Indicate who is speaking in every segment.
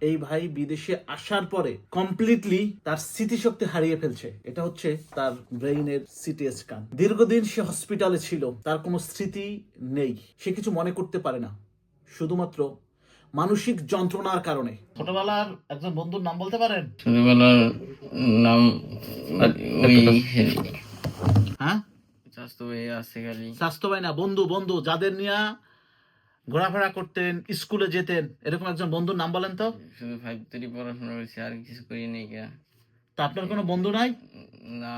Speaker 1: এই ভাই বিদেশে আসার পরে কমপ্লিটলি তার স্মৃতিশক্তি হারিয়ে ফেলছে। এটা হচ্ছে তার ব্রেইনের সিটি স্ক্যান দীর্ঘদিন সে হসপিটালে ছিল তার কোনো স্মৃতি নেই। সে কিছু মনে করতে পারে না। শুধুমাত্র মানসিক যন্ত্রণার কারণে। ছোটবেলার একজন বন্ধুর নাম বলতে পারেন?
Speaker 2: ছোটবেলার নাম
Speaker 1: হ্যাঁ?
Speaker 2: স্বাস্থ্য ভাই আছে খালি।
Speaker 1: স্বাস্থ্য ভাই না বন্ধু বন্ধু যাদের নিয়ে ঘোরাফেরা করতেন স্কুলে যেতেন এরকম একজন বন্ধুর নাম বলেন তো।
Speaker 2: শুধু ফাইভ থ্রি পড়াশোনা করেছি আর কিছু করি নাই কে
Speaker 1: তা আপনার কোনো বন্ধু নাই?
Speaker 2: না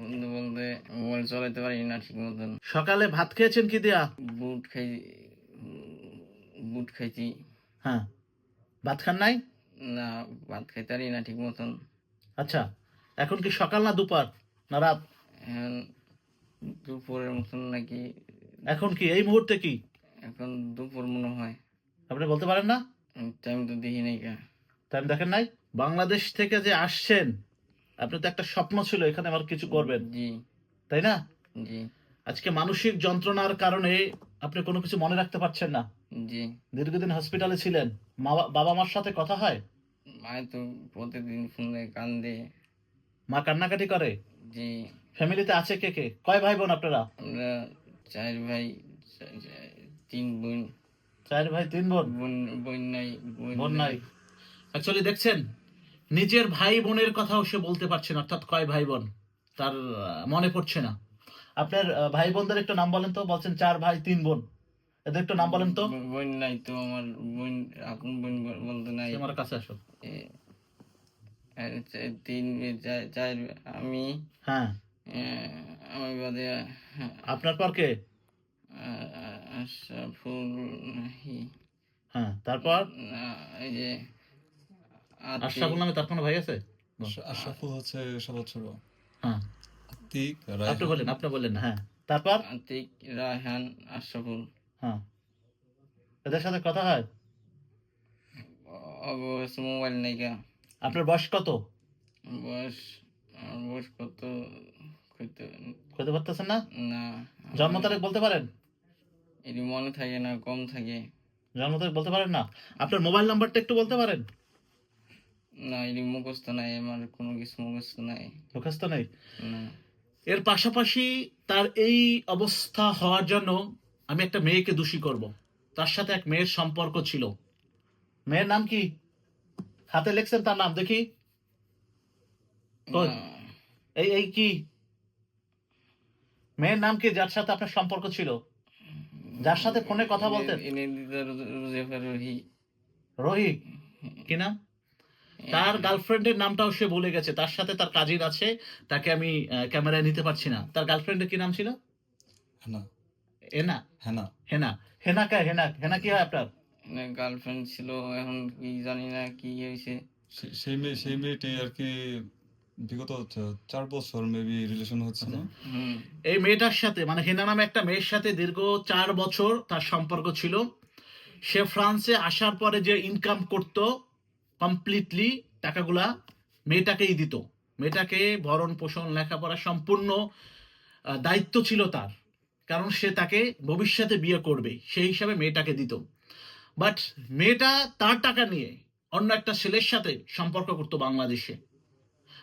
Speaker 2: বন্ধু বলতে মোবাইল চালাতে পারি না ঠিক মতন।
Speaker 1: সকালে ভাত খেয়েছেন কি দিয়া?
Speaker 2: বুট খাই বুট খাইছি।
Speaker 1: হ্যাঁ। ভাত খান নাই?
Speaker 2: না ভাত খাইতে পারি না ঠিক মতন।
Speaker 1: আচ্ছা এখন কি সকাল না দুপার? না রাত?
Speaker 2: দুপুরের মতন নাকি।
Speaker 1: এখন কি এই মুহূর্তে কি?
Speaker 2: এখন দুপুর মনে হয়।
Speaker 1: আপনি বলতে পারেন না?
Speaker 2: টাইম তো দেখি নাই
Speaker 1: টাইম দেখেন নাই? বাংলাদেশ থেকে যে আসছেন আপনার তো একটা স্বপ্ন ছিল এখানে আমার কিছু করবেন।
Speaker 2: জি।
Speaker 1: তাই না?
Speaker 2: জি।
Speaker 1: আজকে মানসিক যন্ত্রণার কারণে আপনি কোনো কিছু মনে রাখতে পারছেন না।
Speaker 2: জি।
Speaker 1: দীর্ঘদিন হসপিটালে ছিলেন। মা বাবা মার সাথে কথা হয়?
Speaker 2: মায় তো প্রতিদিন ফোনে কান্দে।
Speaker 1: মা কান্নাকাটি করে?
Speaker 2: জি।
Speaker 1: ফ্যামিলিতে আছে কে কে? কয় ভাই বোন আপনারা?
Speaker 2: আমরা চার ভাই তিন বোন।
Speaker 1: চার ভাই তিন বোন?
Speaker 2: বোন বোন নাই
Speaker 1: বোন নাই। অ্যাকচুয়ালি দেখছেন নিজের ভাই বোনের কথাও সে বলতে পারছে না অর্থাৎ কয় ভাই বোন তার মনে পড়ছে না। আপনার ভাই বোনদের একটু নাম বলেন তো বলছেন চার ভাই তিন বোন। এদের একটু নাম বলেন তো।
Speaker 2: বোন নাই তো আমার বোন এখন বোন বলতে নাই।
Speaker 1: আমার কাছে আসো।
Speaker 2: তিন চার আমি
Speaker 1: হ্যাঁ।
Speaker 2: আমার বাদে হ্যাঁ,
Speaker 1: আপনার পর কে? হ্যাঁ তারপর?
Speaker 2: এই যে
Speaker 1: আশরাফুল নামে তার কোনো ভাই আছে?
Speaker 3: আশরাফুল হচ্ছে সবার ছোট
Speaker 1: হ্যাঁ।
Speaker 3: আতিক
Speaker 1: আপনি বলেন আপনি বললেন হ্যাঁ। তারপর?
Speaker 2: আতিক রায়হান আশরাফুল।
Speaker 1: হ্যাঁ। এদের সাথে কথা হয়?
Speaker 2: অবশ্য মোবাইল নাই কা
Speaker 1: আপনার বয়স কত?
Speaker 2: বয়স বয়স কত? কইতে
Speaker 1: কইতে পারতেছেন না?
Speaker 2: না।
Speaker 1: জন্ম তারিখ বলতে পারেন?
Speaker 2: এটি মনে থাকে না কম থাকে।
Speaker 1: জন্ম তারিখ বলতে পারেন না। আপনার মোবাইল নাম্বারটা একটু বলতে পারেন।
Speaker 2: না এটি মুখস্থ নাই আমার কোনো কিছু মুখস্থ নাই।
Speaker 1: মুখস্থ নেই?
Speaker 2: না।
Speaker 1: এর পাশাপাশি তার এই অবস্থা হওয়ার জন্য আমি একটা মেয়েকে দোষী করব। তার সাথে এক মেয়ের সম্পর্ক ছিল। মেয়ের নাম কি? হাতে লেখছেন তার নাম দেখি। এই এই কি? মেয়ের নাম কি যার সাথে আপনার সম্পর্ক ছিল? যার সাথে ফোনে কথা বলতেন
Speaker 2: রহি।
Speaker 1: কি নাম? তার গার্লফ্রেন্ডের নামটাও সে ভুলে গেছে। তার সাথে তার কাজিন আছে তাকে আমি ক্যামেরায় নিতে পারছি না। তার গার্লফ্রেন্ডের কি নাম ছিল?
Speaker 3: হেনা। হেনা?
Speaker 1: হেনা। হেনা। কে? হেনা। হেনা কি হয় আপনার?
Speaker 2: গার্লফ্রেন্ড ছিল এখন কি জানি না কি হয়েছে।
Speaker 3: সেই মেয়ে সেই মেয়েটি আর কি বিগত চার বছর মেবি রিলেশন হচ্ছে না।
Speaker 1: এই মেয়েটার সাথে মানে হেনা নামে একটা মেয়ের সাথে দীর্ঘ চার বছর তার সম্পর্ক ছিল। সে ফ্রান্সে আসার পরে যে ইনকাম করত কমপ্লিটলি টাকাগুলা মেয়েটাকেই দিত। মেয়েটাকে ভরণ পোষণ, লেখাপড়া সম্পূর্ণ দায়িত্ব ছিল তার। কারণ সে তাকে ভবিষ্যতে বিয়ে করবে, সেই হিসাবে মেয়েটাকে দিত। বাট মেয়েটা তার টাকা নিয়ে অন্য একটা ছেলের সাথে সম্পর্ক করতো বাংলাদেশে।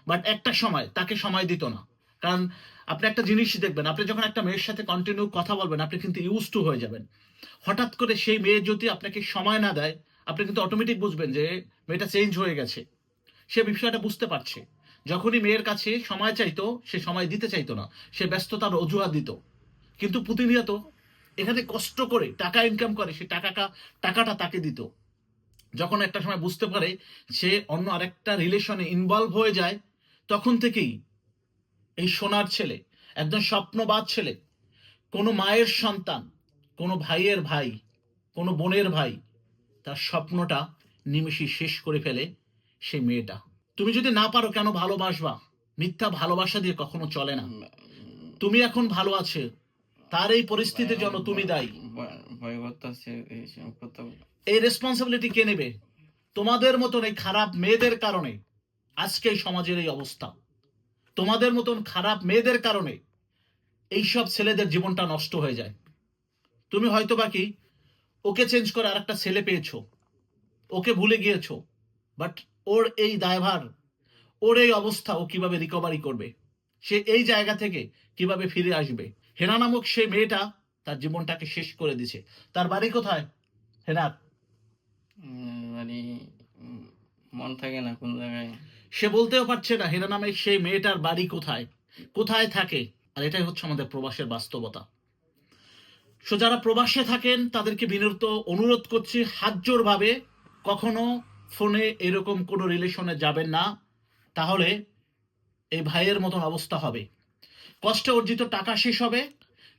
Speaker 1: বাট একটা সময়, তাকে সময় দিত না। কারণ আপনি একটা জিনিস দেখবেন, আপনি যখন একটা মেয়ের সাথে কন্টিনিউ কথা বলবেন, আপনি কিন্তু ইউজ টু হয়ে যাবেন। হঠাৎ করে সেই মেয়ে যদি আপনাকে সময় না দেয়, আপনি কিন্তু অটোমেটিক বুঝবেন যে মেয়েটা চেঞ্জ হয়ে গেছে। সে বিষয়টা বুঝতে পারছে। যখনই মেয়ের কাছে সময় চাইতো, সে সময় দিতে চাইতো না। সে ব্যস্ততার অজুহাত দিত। কিন্তু প্রতিনিয়ত এখানে কষ্ট করে টাকা ইনকাম করে, সে টাকাটা টাকাটা তাকে দিত। যখন একটা সময় বুঝতে পারে, সে অন্য আরেকটা রিলেশনে ইনভলভ হয়ে যায় তখন থেকেই এই সোনার ছেলে, একজন স্বপ্নবাদ ছেলে, কোনো মায়ের সন্তান, কোনো ভাইয়ের ভাই, কোনো বোনের ভাই, তার স্বপ্নটা নিমেষে শেষ করে ফেলে সেই মেয়েটা। তুমি যদি না পারো কেন ভালোবাসবা? মিথ্যা ভালোবাসা দিয়ে কখনো চলে না। তুমি এখন ভালো আছে। তার এই পরিস্থিতির জন্য তুমি দায়ী। এই রেসপন্সিবিলিটি কে নেবে? তোমাদের মতন এই খারাপ মেয়েদের কারণে আজকে সমাজের এই অবস্থা। তোমাদের মতন খারাপ মেয়েদের কারণে এইসব ছেলেদের জীবনটা নষ্ট হয়ে যায়। তুমি হয়তো বাকি ওকে চেঞ্জ করে আরেকটা ছেলে পেয়েছ, ওকে ভুলে গিয়েছো বাট ওর এই দায়ভার, ওর এই অবস্থা ও কীভাবে রিকভারি করবে? সে এই জায়গা থেকে কীভাবে ফিরে আসবে? হেনা নামক সেই মেয়েটা তার জীবনটাকে শেষ করে দিছে তার বাড়ি কোথায়? হেনার।
Speaker 2: বাড়ি মন থাকে না কোন জায়গায়।
Speaker 1: সে বলতেও পারছে না হেনা নামে সেই মেয়েটার বাড়ি কোথায়? কোথায় থাকে? আর এটাই হচ্ছে আমাদের প্রবাসের বাস্তবতা। সো যারা প্রবাসে থাকেন, তাদেরকে বিনীত অনুরোধ করছি হাজ্জোর ভাবে কখনো ফোনে এরকম কোনো রিলেশনে যাবেন না। তাহলে এই ভাইয়ের মতন অবস্থা হবে। কষ্টে অর্জিত টাকা শেষ হবে,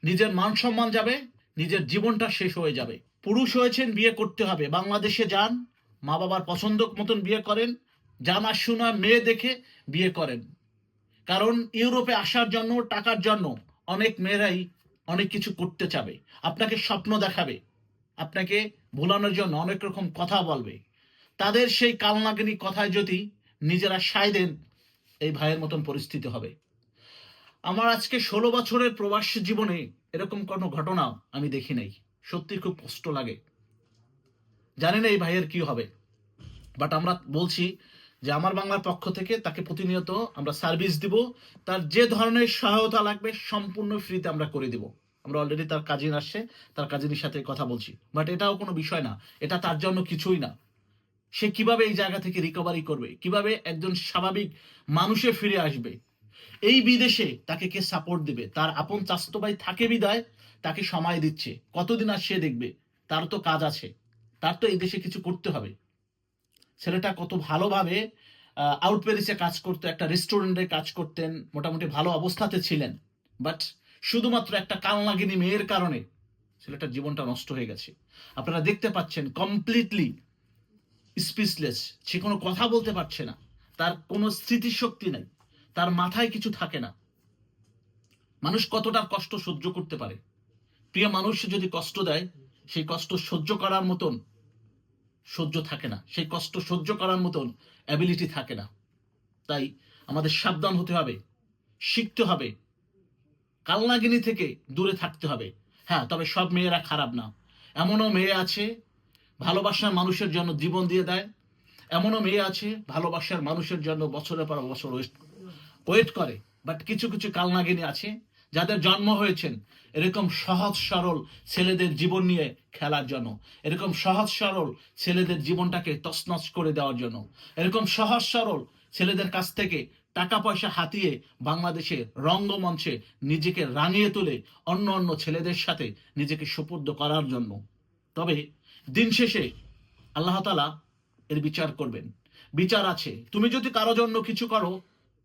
Speaker 1: নিজের মান সম্মান যাবে, নিজের জীবনটা শেষ হয়ে যাবে। পুরুষ হয়েছেন, বিয়ে করতে হবে। বাংলাদেশে যান মা বাবার পছন্দ মতন বিয়ে করেন জানা শোনা মেয়ে দেখে বিয়ে করেন। কারণ ইউরোপে আসার জন্য, টাকার জন্য অনেক মেয়েরাই অনেক কিছু করতে চাবে। আপনাকে স্বপ্ন দেখাবে। আপনাকে ভুলানোর জন্য অনেক রকম কথা বলবে। তাদের সেই কালনাগিনী কথায় যদি নিজেরা সায় দেন, এই ভাইয়ের মতন পরিস্থিতি হবে। আমার আজকে ষোলো বছরের প্রবাস জীবনে এরকম কোনো ঘটনা আমি দেখি নাই। সত্যি খুব কষ্ট লাগে। জানি না এই ভাইয়ের কি হবে। বাট আমরা বলছি যে আমার বাংলার পক্ষ থেকে তাকে প্রতিনিয়ত আমরা সার্ভিস দিব। তার যে ধরনের সহায়তা লাগবে সম্পূর্ণ ফ্রিতে আমরা করে দিব। আমরা অলরেডি তার কাজিন আসছে, তার কাজিনের সাথে কথা বলছি। বাট এটাও কোনো বিষয় না। এটা তার জন্য কিছুই না। সে কীভাবে এই জায়গা থেকে রিকভারি করবে? কীভাবে একজন স্বাভাবিক মানুষে ফিরে আসবে? এই বিদেশে তাকে কে সাপোর্ট দিবে? তার আপন চাস্তো ভাই থাকে বিদায়, তাকে সময় দিচ্ছে। কতদিন আর সে দেখবে? তার তো কাজ আছে। তার তো এই দেশে কিছু করতে হবে। ছেলেটা কত ভালোভাবে আউট প্যারিসে কাজ করতো, একটা রেস্টুরেন্টে কাজ করতেন, মোটামুটি ভালো অবস্থাতে ছিলেন। বাট শুধুমাত্র একটা কালনাগিনী মেয়ের কারণে ছেলেটার জীবনটা নষ্ট হয়ে গেছে। আপনারা দেখতে পাচ্ছেন কমপ্লিটলি স্পিচলেস সে কোনো কথা বলতে পারছে না। তার কোনো স্মৃতিশক্তি নাই। তার মাথায় কিছু থাকে না। মানুষ কতটা কষ্ট সহ্য করতে পারে? প্রিয় মানুষ যদি কষ্ট দেয়, সেই কষ্ট সহ্য করার মতন সহ্য থাকে না। সেই কষ্ট সহ্য করার মতন অ্যাবিলিটি থাকে না। তাই আমাদের সাবধান হতে হবে, শিখতে হবে, কালনাগিনি থেকে দূরে থাকতে হবে। হ্যাঁ তবে সব মেয়েরা খারাপ না। এমনও মেয়ে আছে ভালোবাসার মানুষের জন্য জীবন দিয়ে দেয়। এমনও মেয়ে আছে ভালোবাসার মানুষের জন্য বছরের পর বছর ওয়েস্ট ওয়েট করে। বাট কিছু কিছু কালনাগিনী আছে যাদের জন্ম হয়েছেন, এরকম সহজ সরল ছেলেদের জীবন নিয়ে খেলার জন্য, এরকম সহজ সরল ছেলেদের জীবনটাকে তছনছ করে দেওয়ার জন্য, এরকম সহজ সরল ছেলেদের কাছ থেকে টাকা পয়সা হাতিয়ে বাংলাদেশের রঙ্গমঞ্চে নিজেকে রাঙিয়ে তুলে অন্য অন্য ছেলেদের সাথে নিজেকে সুপর্দ করার জন্য। তবে দিন শেষে আল্লাহ তালা এর বিচার করবেন। বিচার আছে। তুমি যদি কারও জন্য কিছু করো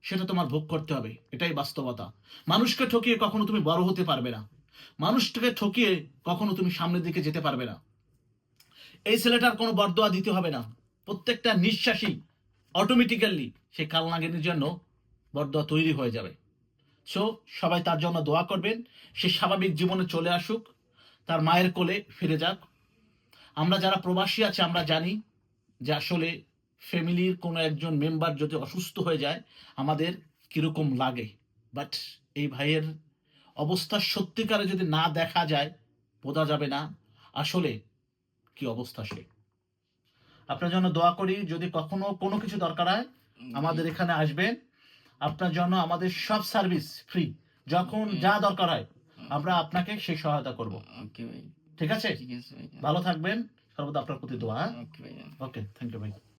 Speaker 1: সেটা তোমার ভোগ করতে হবে। এটাই বাস্তবতা। মানুষকে ঠকিয়ে কখনো তুমি বড় হতে পারবে না। মানুষটাকে ঠকিয়ে কখনো তুমি সামনের দিকে যেতে পারবে না। এই ছেলেটার কোনো বরদোয়া দিতে হবে না। প্রত্যেকটা নিঃশ্বাসই অটোমেটিক্যালি সেই কালনাগিনীর জন্য বরদোয়া তৈরি হয়ে যাবে। সো সবাই তার জন্য দোয়া করবেন। সে স্বাভাবিক জীবনে চলে আসুক। তার মায়ের কোলে ফিরে যাক। আমরা যারা প্রবাসী আছে, আমরা জানি যে আসলে ফ্যামিলির কোনো একজন মেম্বার যদি অসুস্থ হয়ে যায় আমাদের কীরকম লাগে? বাট এই ভাইয়ের অবস্থা সত্যিকারে যদি না দেখা যায় বোঝা যাবে না আসলে কি অবস্থা সে। আপনার জন্য দোয়া করি যদি কখনো কোনো কিছু দরকার হয় আমাদের এখানে আসবেন। আপনার জন্য আমাদের সব সার্ভিস ফ্রি। যখন যা দরকার হয় আমরা আপনাকে সেই সহায়তা করব।
Speaker 2: ওকে ভাই।
Speaker 1: ঠিক আছে? ভালো থাকবেন। সর্বদা আপনার প্রতি দোয়া। ওকে থ্যাংক ইউ ভাই